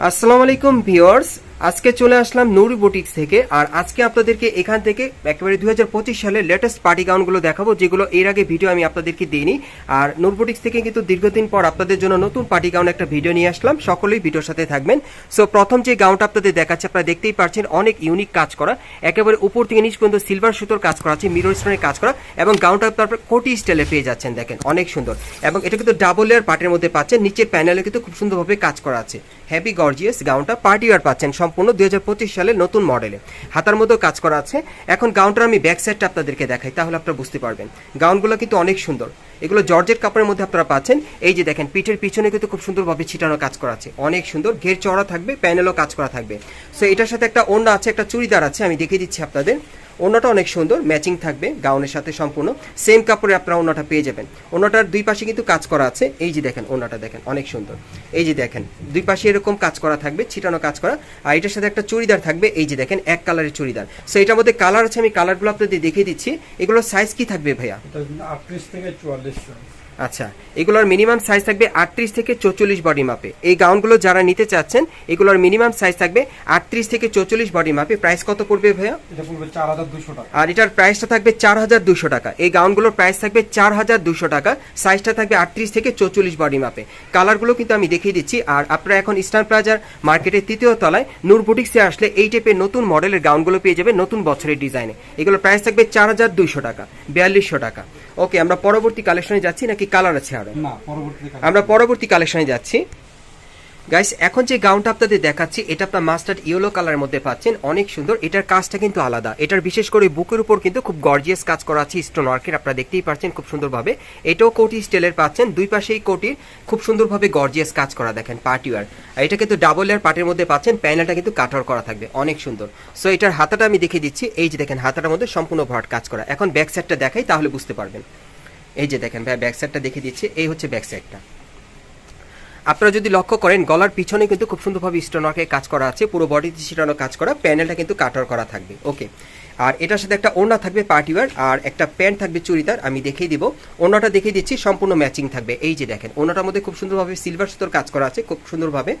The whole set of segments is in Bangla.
আসসালামু আলাইকুম ভিউয়ার্স আজকে চলে আসলাম নুরি বুটিক্স থেকে, আর আজকে আপনাদেরকে এখান থেকে একেবারে দুই সালের লেটেস্ট পার্টি গাউনগুলো দেখাবো, যেগুলো এর আগে ভিডিও আমি আপনাদেরকে দিইনি। আর নুর থেকে কিন্তু দীর্ঘদিন পর আপনাদের জন্য নতুন পার্টি গাউন একটা ভিডিও নিয়ে আসলাম, সকলেই ভিডিওর সাথে থাকবেন। সো প্রথম যে গাউনটা আপনাদের দেখাচ্ছে, আপনারা দেখতেই পাচ্ছেন অনেক ইউনিক কাজ করা। একেবারে উপর থেকে নিচ পর্যন্ত সিলভার সুতোর কাজ করা আছে মিরর স্টোনের কাজ করা, এবং গাউনটা আপনার কোটি স্টাইলে পেয়ে যাচ্ছেন, দেখেন, অনেক সুন্দর। এবং এটা কিন্তু ডাবল লেয়ার পার্টের মধ্যে পাচ্ছেন, নিচের প্যানেলে কিন্তু খুব সুন্দরভাবে কাজ করা আছে। হ্যাপি গর্জিয়াস গাউনটা পার্টি ওয়ার পাচ্ছেন সম্পূর্ণ দুই সালে নতুন মডেলে। হাতার মধ্যেও কাজ করা আছে। এখন গাউনটার আমি ব্যাক সাইডটা আপনাদেরকে দেখাই, তাহলে আপনারা বুঝতে পারবেন। গাউনগুলো কিন্তু অনেক সুন্দর। এগুলো জর্জের কাপড়ের মধ্যে আপনারা পাচ্ছেন। এই যে দেখেন, পিঠের পিছনে কিন্তু খুব সুন্দরভাবে ছিটানো কাজ করা আছে। অনেক সুন্দর। ঘের চড়া থাকবে প্যানেলও কাজ করা থাকবে। সো এটার সাথে একটা অন্য আছে, একটা চুড়িদার আছে, আমি দেখিয়ে দিচ্ছি আপনাদের। ওনাটা অনেক সুন্দর ম্যাচিং থাকবে গাউনের সাথে সম্পূর্ণ সেম কাপড়ে আপনারা ওনাটা পেয়ে যাবেন। ওনাটার দুই পাশে কিন্তু কাজ করা আছে, এই যে দেখেন ওনাটা দেখেন, অনেক সুন্দর। এই যে দেখেন, দুই পাশে এরকম কাজ করা থাকবে, ছিটানো কাজ করা, আর এটার সাথে একটা চুড়িদার থাকবে, এই যে দেখেন, এক কালারের চুড়িদার। সো এটার মধ্যে কালার আছে, আমি কালারগুলো আপনাদের দেখিয়ে দিচ্ছি, এগুলোর সাইজ কি থাকবে ভাইয়া? আটত্রিশ থেকে চুয়াল্লিশ আচ্ছা এগুলোর মিনিমাম সাইজ থাকবে আটত্রিশ থেকে চৌচল্লিশ বডি মাপে এই গাউনগুলো যারা নিতে চাচ্ছেন এগুলোর মিনিমাম সাইজ থাকবে আটত্রিশ থেকে চৌচল্লিশ বডি মাপে প্রাইস কত পড়বে ভাইয়া? আর এটার প্রাইসটা থাকবে চার হাজার দুশো টাকা। এই গাউনগুলোর প্রাইস থাকবে চার হাজার দুশো টাকা। সাইজটা থাকবে আটত্রিশ থেকে চৌচল্লিশ বডি মাপে কালারগুলো কিন্তু আমি দেখিয়ে দিচ্ছি। আর আপনারা এখন ইস্টার্ন প্লাজার মার্কেটের তৃতীয় তলায় নূর বুটিক্সে আসলে এই টাইপের নতুন মডেলের গাউনগুলো পেয়ে যাবে নতুন বছরের ডিজাইনে এগুলোর প্রাইস থাকবে চার হাজার দুশো টাকা বিয়াল্লিশশো টাকা। ওকে আমরা পরবর্তী কালেকশনে যাচ্ছি। নাকি কালার আছে আরও। আমরা পরবর্তী কালেকশনে যাচ্ছি। গাইস এখন যে গাউনটা আপনাদের দেখাচ্ছি এটা আপনার মাস্টার্ড ইয়েলো কালারের মধ্যে পাচ্ছেন অনেক সুন্দর। এটার কাজটা কিন্তু আলাদা। এটার বিশেষ করে বুকের উপর কিন্তু খুব গর্জিয়াস কাজ করা আছে স্টোন ওয়ার্কের আপনারা দেখতেই পাচ্ছেন খুব সুন্দরভাবে। এটাও কোটি স্টেলের পাচ্ছেন দুই পাশেই কোটির খুব সুন্দরভাবে গর্জিয়াস কাজ করা দেখেন পার্টি ওয়ার আর এটা কিন্তু ডাবল লেয়ার পার্টের মধ্যে পাচ্ছেন প্যানেলটা কিন্তু কাটার করা থাকবে অনেক সুন্দর। সো এটার হাতাটা আমি দেখিয়ে দিচ্ছি এই যে দেখেন হাতাটার মধ্যে সম্পূর্ণ ভরাট কাজ করা। এখন ব্যাক সাইডটা দেখাই তাহলে বুঝতে পারবেন। এই যে দেখেন, ভাই ব্যাক সাইডটা দেখিয়ে দিচ্ছি। এই হচ্ছে ব্যাক সাইডটা আপনারা যদি লক্ষ্য করেন, গলার পিছনে কিন্তু খুব সুন্দরভাবে স্টোনওয়ার্কে কাজ করা আছে। পুরো বডিতে সেটানো কাজ করা প্যানেলটা কিন্তু কাটার করা থাকবে। ওকে আর এটার সাথে একটা ওড়না থাকবে পার্টিওয়ার আর একটা প্যান্ট থাকবে চুড়িদার, আমি দেখিয়ে দিব। ওড়নাটা দেখিয়ে দিচ্ছি, সম্পূর্ণ ম্যাচিং থাকবে। এই যে দেখেন, ওড়নাটার মধ্যে খুব সুন্দরভাবে সিলভার সুতোর কাজ করা আছে, খুব সুন্দরভাবে।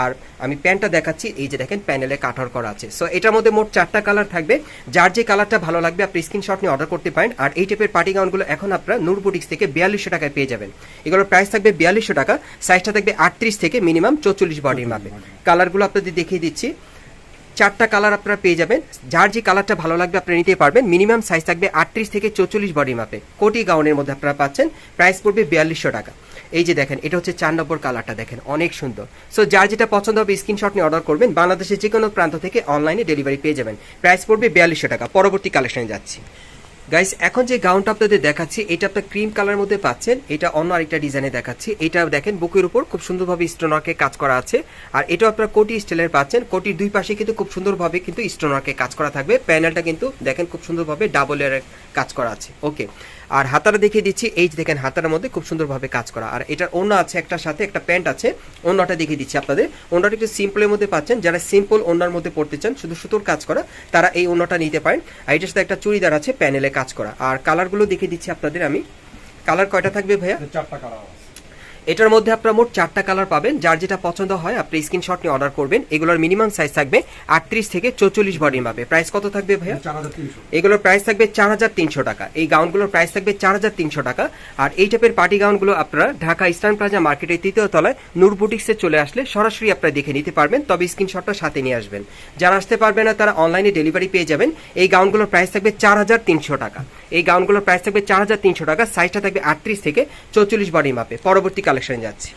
আর আমি প্যান্টটা দেখাচ্ছি, এই যে দেখেন, প্যানেলে কাটার করা আছে। সো এটার মধ্যে মোট চারটা কালার থাকবে। যার যে কালারটা ভালো লাগবে, আপনি স্ক্রিনশট নিয়ে অর্ডার করতে পারেন। আর এই টাইপের পার্টি গাউনগুলো এখন আপনারা নূর বুটিক্স থেকে বিয়াল্লিশশো টাকায় পেয়ে যাবেন। এগুলোর প্রাইস থাকবে বিয়াল্লিশশো টাকা সাইজটা থাকবে আটত্রিশ থেকে মিনিমাম চৌচল্লিশ বডির মাপে। কালারগুলো আপনাদের দেখিয়ে দিচ্ছি। চারটা কালার আপনারা পেয়ে যাবেন। যার যে কালারটা ভালো লাগবে আপনারা নিতে পারবেন। মিনিমাম সাইজ থাকবে আটত্রিশ থেকে চৌচল্লিশ বডি মাপে কোটি গাউনের মধ্যে আপনারা পাচ্ছেন। প্রাইস পড়বে বিয়াল্লিশশো টাকা। এই যে দেখেন, এটা হচ্ছে চার নম্বর কালারটা দেখেন, অনেক সুন্দর। সো যার যেটা পছন্দ হবে স্ক্রিনশট নিয়ে অর্ডার করবেন। বাংলাদেশের যে কোনো প্রান্ত থেকে অনলাইনে ডেলিভারি পেয়ে যাবেন। প্রাইস পড়বে বিয়াল্লিশশো টাকা। পরবর্তী কালেকশনে যাচ্ছি। গাইস এখন যে গাউনটা আপনাদের দেখাচ্ছি এটা আপনার ক্রিম কালার মধ্যে পাচ্ছেন। এটা অন্য আরেকটা ডিজাইনে দেখাচ্ছি। এটা দেখেন, বুকের উপর খুব সুন্দরভাবে স্টোনার্কে কাজ করা আছে। আর এটা আপনার কোটি স্টাইলের পাচ্ছেন। কোটির দুই পাশে কিন্তু খুব সুন্দরভাবে কিন্তু স্টোনার্কে কাজ করা থাকবে। প্যানেলটা কিন্তু দেখেন খুব সুন্দরভাবে ডাবল এর কাজ করা আছে। ওকে আর হাতাটা দেখিয়ে দিচ্ছি। এই দেখেন হাতার মধ্যে খুব সুন্দরভাবে কাজ করা। আর এটার অন্য আছে একটা সাথে একটা প্যান্ট আছে অন্যটা দেখিয়ে দিচ্ছি আপনাদের। অন্যটা একটু সিম্পলের মধ্যে পাচ্ছেন। যারা সিম্পল অন্যার মধ্যে পড়তে চান, শুধু সুতোর কাজ করা, তারা এই অন্যটা নিতে পারেন। আর এটার সাথে একটা চুড়িদার আছে, প্যানেলে কাজ করা। আর কালারগুলো দেখিয়ে দিচ্ছি আপনাদের আমি। কালার কয়টা থাকবে ভাইয়া? চারটা কালার এটার মধ্যে আপনারা মোট চারটা কালার পাবেন। যার যেটা পছন্দ হয় আপনি স্ক্রিনশট নিয়ে অর্ডার করবেন। এগুলোর মিনিমাম সাইজ থাকবে আটত্রিশ থেকে চৌচল্লিশ বডি মাপে প্রাইস কত থাকবে ভাইয়া? এগুলোর প্রাইস থাকবে চার হাজার তিনশো টাকা। এই গাউনগুলোর প্রাইস থাকবে চার হাজার তিনশো টাকা। আর এই টাইপের পার্টি গাউনগুলো আপনারা ঢাকা ইস্টার্ন প্লাজা মার্কেটের তৃতীয় তলায় নূর বুটিক্সে চলে আসলে সরাসরি আপনারা দেখে নিতে পারবেন। তবে স্ক্রিনশটটা সাথে নিয়ে আসবেন। যারা আসতে পারবে না তারা অনলাইনে ডেলিভারি পেয়ে যাবেন। এই গাউনগুলোর প্রাইস থাকবে চার হাজার তিনশো টাকা। এই গাউনগুলোর প্রাইস থাকবে চার হাজার তিনশো টাকা। সাইজটা থাকবে আটত্রিশ থেকে চৌচল্লিশ বডি মাপে পরবর্তী কালেকশন যাচ্ছে।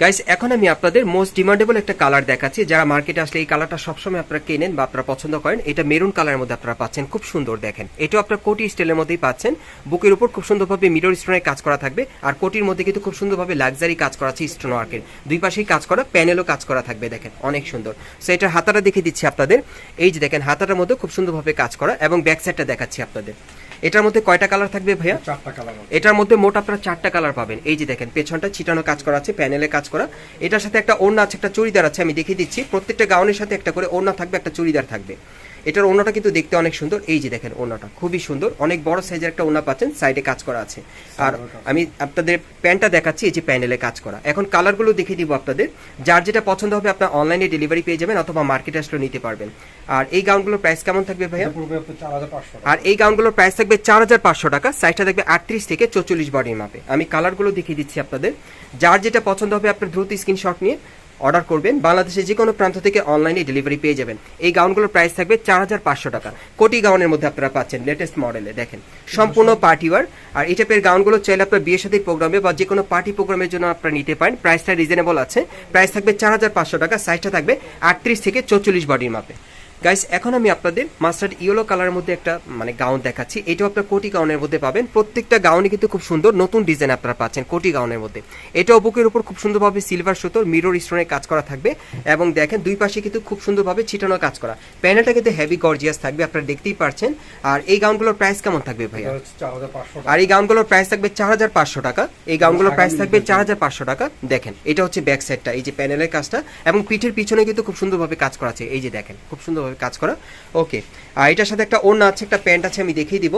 গাইস এখন আমি আপনাদের মোস্ট ডিমান্ডেবল একটা কালার দেখাচ্ছি, যারা মার্কেটে আসলে এই কালারটা সবসময় আপনারা কেনেন বা আপনারা পছন্দ করেন, এটা মেরুন কালারের মধ্যে আপনারা পাচ্ছেন, খুব সুন্দর দেখেন। এটাও আপনার কোটি স্টাইলের মধ্যেই পাচ্ছেন। বুকের উপর খুব সুন্দরভাবে মিরর স্টোনের কাজ করা থাকবে, আর কোটির মধ্যে কিন্তু খুব সুন্দরভাবে লাক্সারি কাজ করা আছে স্টোন ওয়ার্কের দুই পাশেই কাজ করা প্যানেলও কাজ করা থাকবে দেখেন, অনেক সুন্দর। সো এটার হাতাটা দেখে দিচ্ছি আপনাদের। এই যে দেখেন, হাতাটার মধ্যে খুব সুন্দরভাবে কাজ করা, এবং ব্যাক সাইডটা দেখাচ্ছি আপনাদের। এটার মধ্যে কয়টা কালার থাকবে ভাইয়া? চারটা কালার এটার মধ্যে মোট আপনারা চারটা কালার পাবেন। এই যে দেখেন পেছনটা ছিটানো কাজ করা আছে প্যানেলে কাজ করা। এটার সাথে একটা ওড়না আছে একটা চুড়িদার আছে আমি দেখিয়ে দিচ্ছি। প্রত্যেকটা গাউনের সাথে একটা করে ওড়না থাকবে একটা চুড়িদার থাকবে। এটার ওনাটা কিন্তু দেখতে অনেক সুন্দর। এই যে দেখেন ওনাটা খুবই সুন্দর। অনেক বড় সাইজের একটা ওনা পাচ্ছেন সাইডে কাজ করা আছে। আর আমি আপনাদের প্যান্টটা দেখাচ্ছি এই যে প্যানেলে কাজ করা। এখন কালারগুলো দেখিয়ে দিব আপনাদের। যার যেটা পছন্দ হবে আপনার অনলাইনে ডেলিভারি পেয়ে যাবেন অথবা মার্কেটে আসলে নিতে পারবেন। আর এই গাউনগুলোর প্রাইস কেমন থাকবে ভাইয়া? আর এই গাউনগুলোর প্রাইস থাকবে চার হাজার পাঁচশো টাকা সাইজটা থাকবে আটত্রিশ থেকে চৌচল্লিশ বডির মাপে আমি কালারগুলো দেখিয়ে দিচ্ছি আপনাদের। যার যেটা পছন্দ হবে আপনার দ্রুত স্ক্রিনশট নিয়ে অর্ডার করবেন, বাংলাদেশের যে কোনো প্রান্ত থেকে অনলাইনে ডেলিভারি পেয়ে যাবেন। এই গাউনগুলোর প্রাইস থাকবে চার হাজার পাঁচশো টাকা। কোটি গাউনের মধ্যে আপনারা পাচ্ছেন লেটেস্ট মডেলে দেখেন। সম্পূর্ণ পার্টিওয়ার আর এই টাইপের গাউনগুলো চাইলে আপনার বিয়ে সাথে প্রোগ্রামে বা যে কোনো পার্টি প্রোগ্রামের জন্য আপনারা নিতে পারেন। প্রাইসটা রিজনেবল আছে। প্রাইস থাকবে চার হাজার পাঁচশো টাকা। সাইজটা থাকবে আটত্রিশ থেকে চৌচল্লিশ বডির মাপে। গাইস এখন আমি আপনাদের মাস্টার্ড ইয়েলো কালারের মধ্যে একটা মানে গাউন দেখাচ্ছি। এটাও আপনার কোটি গাউনের মধ্যে পাবেন। প্রত্যেকটা গাউনে কিন্তু খুব সুন্দর নতুন ডিজাইন আপনারা পাচ্ছেন কোটি গাউনের মধ্যে। এটাও বুকের উপর খুব সুন্দরভাবে সিলভার সুতোর মিরর স্টোনের কাজ করা থাকবে এবং দেখেন দুই পাশে কিন্তু খুব সুন্দরভাবে ছিটানো কাজ করা। প্যানেলটা কিন্তু হেভি গর্জিয়াস থাকবে আপনারা দেখতেই পারছেন। আর এই গাউনগুলোর প্রাইস কেমন থাকবে ভাইয়া? আর এই গাউনগুলোর প্রাইস থাকবে চার হাজার পাঁচশো টাকা। এই গাউনগুলোর প্রাইস থাকবে চার হাজার পাঁচশো টাকা। দেখেন এটা হচ্ছে ব্যাক সাইডটা এই যে প্যানেলের কাজটা। এবং পিঠের পিছনে কিন্তু খুব সুন্দরভাবে কাজ করা আছে। এই যে দেখেন খুব কাজ করা। ওকে, আর এটার সাথে একটা ওড়না আছে, একটা প্যান্ট আছে, আমি দেখিয়ে দিব।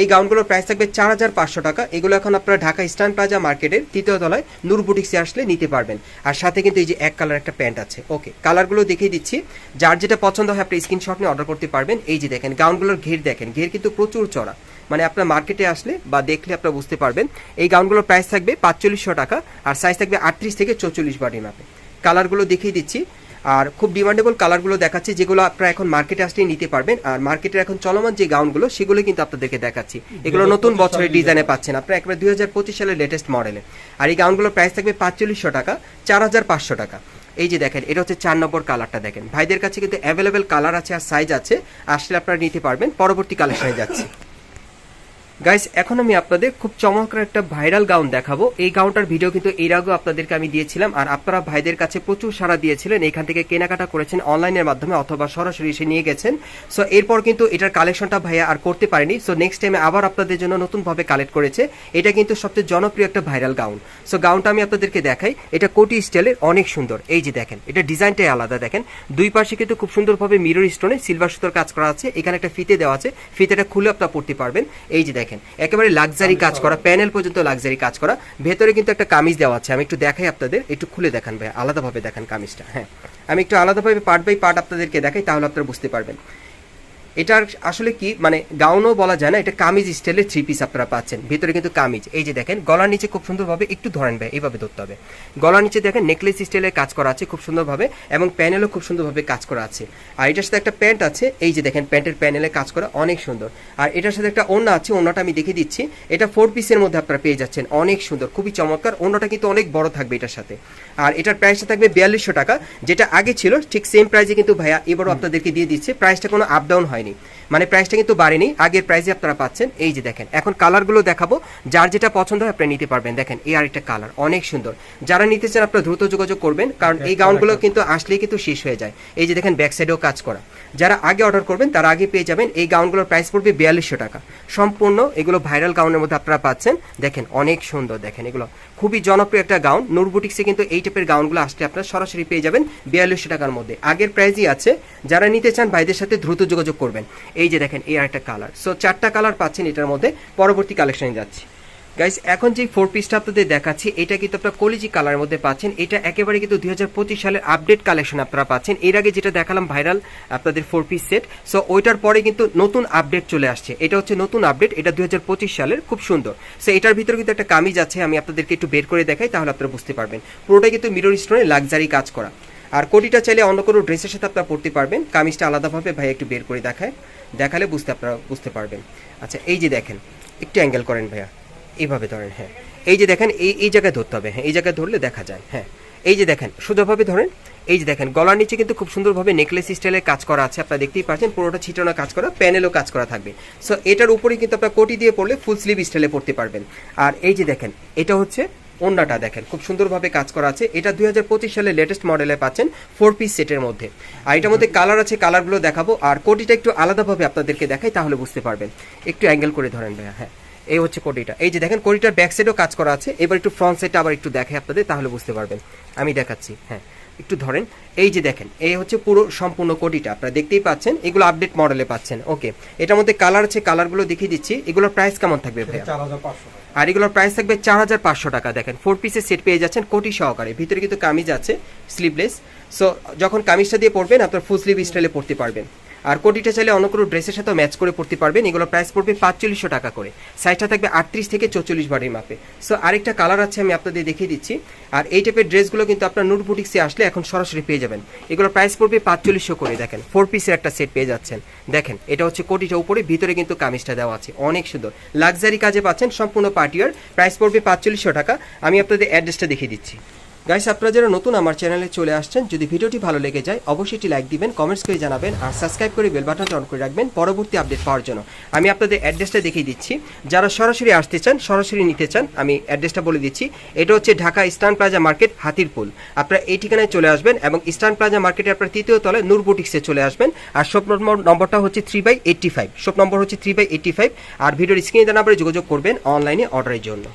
এই গাউনগুলোর প্রাইস থাকবে চার হাজার পাঁচশো টাকা। এগুলো এখন আপনারা ঢাকা স্ট্যান্ড প্লাজা মার্কেটের তৃতীয় তলায় নূর বুটিক্সে আসলে নিতে পারবেন। আর সাথে কিন্তু এই যে এক কালার একটা প্যান্ট আছে। ওকে কালারগুলো দেখিয়ে দিচ্ছি। যার যেটা পছন্দ হয়, আপনি স্ক্রিনশট নিয়ে অর্ডার করতে পারবেন। এই যে দেখেন, গাউনগুলোর ঘের দেখেন। ঘের কিন্তু প্রচুর চড়া। মানে আপনার মার্কেটে আসলে বা দেখলে আপনারা বুঝতে পারবেন। এই গাউনগুলোর প্রাইস থাকবে পাঁচচল্লিশশো টাকা। আর সাইজ থাকবে আটত্রিশ থেকে চৌচল্লিশ বডি মাপে কালারগুলো দেখিয়ে দিচ্ছি। আর খুব ডিমান্ডেবল কালারগুলো দেখাচ্ছি যেগুলো আপনারা এখন মার্কেটে আসলেই নিতে পারবেন। আর মার্কেটের এখন চলমান যে গাউনগুলো সেগুলো কিন্তু আপনাদেরকে দেখাচ্ছি। এগুলো নতুন বছরের ডিজাইনে পাচ্ছেন আপনারা একবার দুই হাজার পঁচিশ সালের লেটেস্ট মডেলে আর এই গাউনগুলোর প্রাইস থাকবে পাঁচচল্লিশশো টাকা চার হাজার পাঁচশো টাকা। এই যে দেখেন এটা হচ্ছে চার নম্বর কালারটা দেখেন। ভাইদের কাছে কিন্তু অ্যাভেলেবেল কালার আছে আর সাইজ আছে আসলে আপনারা নিতে পারবেন। পরবর্তী কালেকশনে যাচ্ছি। গাইস এখন আমি আপনাদের খুব চমৎকার একটা ভাইরাল গাউন দেখাবো। এই গাউনটার ভিডিও কিন্তু এর আগেও আপনাদেরকে আমি দিয়েছিলাম, আর আপনারা ভাইদের কাছে প্রচুর সাড়া দিয়েছিলেন, এখান থেকে কেনাকাটা করেছেন অনলাইনের মাধ্যমে অথবা সরাসরি এসে নিয়ে গেছেন। সো এরপর কিন্তু এটার কালেকশনটা ভাইয়া আর করতে পারেনি। সো নেক্সট টাইমে আবার আপনাদের জন্য নতুনভাবে কালেক্ট করেছে। এটা কিন্তু সবচেয়ে জনপ্রিয় একটা ভাইরাল গাউন সো গাউনটা আমি আপনাদেরকে দেখাই। এটা কোটি স্টাইলের অনেক সুন্দর। এই যে দেখেন, এটা ডিজাইনটাই আলাদা দেখেন। দুই পাশে কিন্তু খুব সুন্দরভাবে মিরর স্টোনে সিলভার সুতোর কাজ করা আছে। এখানে একটা ফিতে দেওয়া আছে। ফিতেটা খুলে আপনারা পড়তে পারবেন। এই যে দেখেন। একেবারে লাক্সারি কাজ করা প্যানেল পর্যন্ত লাক্সারি কাজ করা। ভেতরে কিন্তু একটা কামিজ দেওয়া আছে, আমি একটু দেখাই আপনাদের, একটু খুলে দেখান ভাই, আলাদাভাবে দেখান কামিজটা হ্যাঁ। আমি একটু আলাদাভাবে পার্ট বাই পার্ট আপনাদেরকে দেখাই, তাহলে আপনারা বুঝতে পারবেন। এটার আসলে কি মানে গাউনও বলা যায় না এটা কামিজ স্টাইলের থ্রি পিস আপনারা পাচ্ছেন। ভিতরে কিন্তু কামিজ। এই যে দেখেন গলার নিচে খুব সুন্দরভাবে একটু ধরেন ভাই এইভাবে ধরতে হবে। গলার নিচে দেখেন নেকলেস স্টাইলের কাজ করা আছে খুব সুন্দরভাবে এবং প্যানেলও খুব সুন্দরভাবে কাজ করা আছে। আর এটার সাথে একটা প্যান্ট আছে এই যে দেখেন প্যান্টের প্যানেলে কাজ করা অনেক সুন্দর। আর এটার সাথে একটা ওড়না আছে ওড়নাটা আমি দেখে দিচ্ছি। এটা ফোর পিসের মধ্যে আপনারা পেয়ে যাচ্ছেন অনেক সুন্দর খুবই চমৎকার। ওড়নাটা কিন্তু অনেক বড় থাকবে এটার সাথে। আর এটার প্রাইসটা থাকবে বিয়াল্লিশশো টাকা যেটা আগে ছিল ঠিক সেম প্রাইসে কিন্তু ভাইয়া এবারও আপনাদেরকে দিয়ে দিচ্ছে। প্রাইসটা কোনো আপ ডাউন হয়নি মানে প্রাইসটা কিন্তু বাড়েনি আগের প্রাইসে আপনারা পাচ্ছেন। এই যে দেখেন এখন কালারগুলো দেখাবো। যার যেটা পছন্দ হয় আপনি নিতে পারবেন। দেখেন এই আরেকটা কালার অনেক সুন্দর। যারা নিতে চান আপনারা দ্রুত যোগাযোগ করবেন কারণ এই গাউনগুলো কিন্তু আসলেই কিন্তু শেষ হয়ে যায়। এই যে দেখেন ব্যাক সাইডেও কাজ করা। যারা আগে অর্ডার করবেন তারা আগে পেয়ে যাবেন এই গাউনগুলোর প্রাইস পড়বে বিয়াল্লিশশো টাকা। সম্পূর্ণ এগুলো ভাইরাল গাউনের মধ্যে আপনারা পাচ্ছেন। দেখেন অনেক সুন্দর দেখেন এগুলো। খুবই জনপ্রিয় একটা গাউন নোটবুটিক্সে কিন্তু এই টাইপের গাউনগুলো আসলে আপনারা সরাসরি পেয়ে যাবেন বিয়াল্লিশশো টাকার মধ্যে। আগের প্রাইসই আছে। যারা নিতে চান ভাইদের সাথে দ্রুত যোগাযোগ করবেন। এই যে দেখেন, এই একটা কালার সো চারটা কালার পাচ্ছেন এটার মধ্যে। পরবর্তী কালেকশনে যাচ্ছি। গাইস এখন যে ফোর পিসটা আপনাদের দেখাচ্ছি, এটা কিন্তু আপনার কলিজি কালারের মধ্যে পাচ্ছেন। এটা একেবারে কিন্তু দুই হাজার পঁচিশ সালের আপডেট কালেকশন আপনারা পাচ্ছেন। এর আগে যেটা দেখালাম ভাইরাল আপনাদের ফোর পিস সেট সো ওইটার পরে কিন্তু নতুন আপডেট চলে আসছে। এটা হচ্ছে নতুন আপডেট এটা দুই হাজার পঁচিশ সালের খুব সুন্দর। সো এটার ভিতরে কিন্তু একটা কামিজ আছে, আমি আপনাদেরকে একটু বের করে দেখাই, তাহলে আপনারা বুঝতে পারবেন। পুরোটাই কিন্তু মিরর স্টোনে লাক্সারি কাজ করা। আর কোটিটা চাইলে অন্য কোনো ড্রেসের সাথে আপনারা পড়তে পারবেন। কামিজটা আলাদাভাবে ভাই একটু বের করে দেখায়। দেখালে বুঝতে আপনারা বুঝতে পারবেন। আচ্ছা এই যে দেখেন, একটু অ্যাঙ্গেল করেন ভাইয়া। এইভাবে ধরেন হ্যাঁ। এই যে দেখেন, এই এই জায়গায় ধরতে হবে। হ্যাঁ এই জায়গায় ধরলে দেখা যায়। হ্যাঁ। এই যে দেখেন সোজাভাবে ধরেন, এই যে দেখেন, গলার নিচে কিন্তু খুব সুন্দরভাবে নেকলেস স্টাইলের কাজ করা আছে, আপনারা দেখতেই পাচ্ছেন। পুরোটা ছিটানো কাজ করা প্যানেলও কাজ করা থাকবে। সো এটার উপরে কিন্তু আপনারা কোটি দিয়ে পড়লে ফুল স্লিভ স্টাইলে পড়তে পারবেন। আর এই যে দেখেন, এটা হচ্ছে ওন্নাটা দেখেন, খুব সুন্দরভাবে কাজ করা আছে। এটা দুই হাজার পঁচিশ সালের লেটেস্ট মডেলে পাচ্ছেন ফোর পিস সেটের মধ্যে। আর এটার মধ্যে কালার আছে কালারগুলো দেখাবো। আর কোটিটা একটু আলাদাভাবে আপনাদেরকে দেখাই, তাহলে বুঝতে পারবেন। একটু অ্যাঙ্গেল করে ধরেন ভাইয়া হ্যাঁ। এই হচ্ছে কোটিটা। এই যে দেখেন, কোটিটার ব্যাক সাইডও কাজ করা আছে। এবার একটু ফ্রন্ট সাইডটা আবার একটু দেখে আপনাদের, তাহলে বুঝতে পারবেন। আমি দেখাচ্ছি হ্যাঁ। একটু ধরেন এই যে দেখেন এই হচ্ছে পুরো সম্পূর্ণ কোটিটা আপনারা দেখতেই পাচ্ছেন এগুলো আপডেট মডেলে পাচ্ছেন ওকে এটার মধ্যে কালার আছে কালারগুলো দেখিয়ে দিচ্ছি এগুলোর প্রাইস কেমন থাকবে ভাইয়া? আর এগুলোর প্রাইস থাকবে চার হাজার পাঁচশো টাকা দেখেন ফোর পিসের সেট পেয়ে যাচ্ছেন কোটি সহকারে ভিতরে কিন্তু কামিজ আছে স্লিভলেস সো যখন কামিজটা দিয়ে পড়বেন আপনার ফুল স্লিভ স্টাইলে পড়তে পারবেন। আর কোটিটা চাইলে অন্য কোনো ড্রেসের সাথে ম্যাচ করে পড়তে পারবেন। এগুলো প্রাইস পড়বে পাঁচচল্লিশশো টাকা করে। সাইজটা থাকবে আটত্রিশ থেকে চৌচল্লিশ বারের মাপে। সো আরেকটা কালার আছে আমি আপনাদের দেখিয়ে দিচ্ছি। আর এই টাইপের ড্রেসগুলো কিন্তু আপনার নূর বুটিক্সে আসলে এখন সরাসরি পেয়ে যাবেন। এগুলো প্রাইস পড়বে পাঁচচল্লিশশো করে, দেখেন। ফোর পিসের একটা সেট পেয়ে যাচ্ছেন। দেখেন, এটা হচ্ছে কোটিটা উপরে, ভিতরে কিন্তু কামিজটা দেওয়া আছে। অনেক সুন্দর। লাক্সারি কাজে পাচ্ছেন সম্পূর্ণ পার্টিয়ার প্রাইস পড়বে পাঁচচল্লিশশো টাকা। আমি আপনাদের অ্যাড্রেসটা দেখিয়ে দিচ্ছি। গাইস আপনারা যারা নতুন আমার চ্যানেলে চলে আসছেন, যদি ভিডিওটি ভালো লেগে যায়, অবশ্যই একটি লাইক দিবেন কমেন্টস করে জানাবেন, আর সাবস্ক্রাইব করে বেল বাটনটা অন করে রাখবেন পরবর্তী আপডেট পাওয়ার জন্য। আমি আপনাদের অ্যাড্রেসটা দেখিয়ে দিচ্ছি। যারা সরাসরি আসতে চান, সরাসরি নিতে চান, আমি অ্যাড্রেসটা বলে দিচ্ছি। এটা হচ্ছে Dhaka eastern plaza market Hatirpool. আপনারা এই ঠিকানায় চলে আসবেন এবং ইস্টার্ন প্লাজা মার্কেটে আপনার তৃতীয় তলে নূর বুটিক্সে চলে আসবেন। আর শপ নম্বর নম্বরটা হচ্ছে three by eighty five shop number হচ্ছে থ্রি বাই এইট্টি ফাইভ আর ভিডিওর স্ক্রিনে দেওয়া নাম্বারে যোগাযোগ করবেন অনলাইনে অর্ডারের জন্য।